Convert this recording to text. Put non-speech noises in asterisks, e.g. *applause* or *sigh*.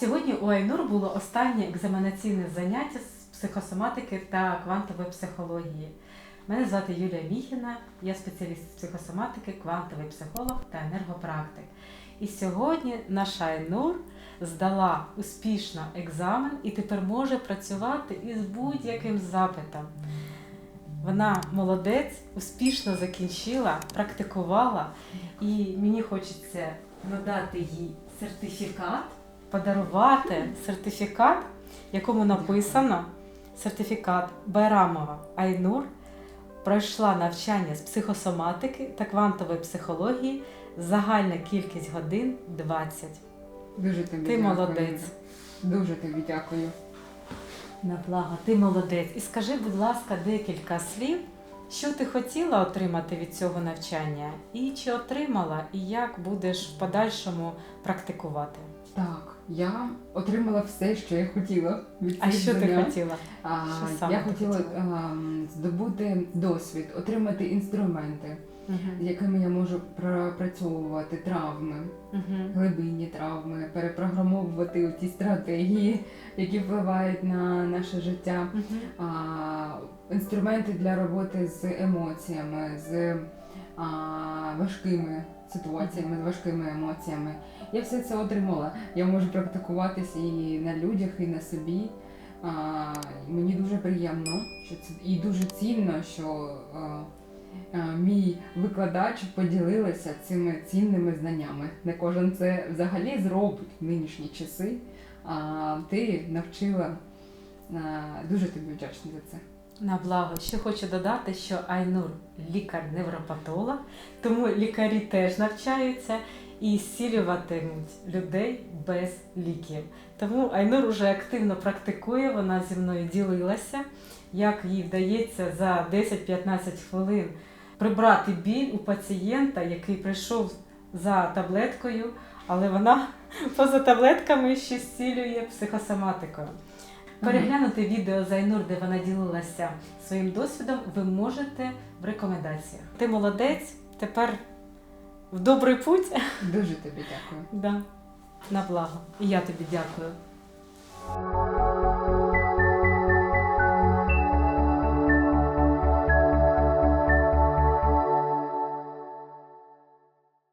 Сьогодні у Айнур було останнє екзаменаційне заняття з психосоматики та квантової психології. Мене звати Юлія Міхіна, я спеціаліст з психосоматики, квантовий психолог та енергопрактик. І сьогодні наша Айнур здала успішно екзамен і тепер може працювати із будь-яким запитом. Вона молодець, успішно закінчила, практикувала, і мені хочеться надати їй сертифікат, подарувати сертифікат, якому написано сертифікат Байрамова Айнур пройшла навчання з психосоматики та квантової психології. Загальна кількість годин 20. Дуже тобі Ти дякую. молодець. Дуже тобі дякую. На благо, ти молодець. І скажи, будь ласка, декілька слів, що ти хотіла отримати від цього навчання, і чи отримала, і як будеш в подальшому практикувати? Так, я отримала все, що я хотіла від А цих що ти занять. хотіла? А, Що саме я ти хотіла хотіла? а, здобути досвід, отримати інструменти, з якими я можу пропрацьовувати травми, глибинні травми, перепрограмовувати ті стратегії, які впливають на наше життя. А, інструменти для роботи з емоціями, з а, важкими ситуаціями, з важкими емоціями. Я все це отримала. Я можу практикуватися і на людях, і на собі. А, мені дуже приємно, що це і дуже цінно, що а, мій викладач поділилася цими цінними знаннями. Не кожен це взагалі зробить в нинішні часи. А ти навчила. Дуже тобі вдячна за це. На благо, ще хочу додати, що Айнур лікар-невропатолог, тому лікарі теж навчаються і зцілюватимуть людей без ліків. Тому Айнур уже активно практикує, вона зі мною ділилася, як їй вдається за 10-15 хвилин прибрати біль у пацієнта, який прийшов за таблеткою, але вона *laughs* поза таблетками ще зцілює психосоматикою. Переглянути відео з Айнур, де вона ділилася своїм досвідом, ви можете в рекомендаціях. Ти молодець, тепер в добрий путь. Дуже тобі дякую. Да. На благо. І я тобі дякую.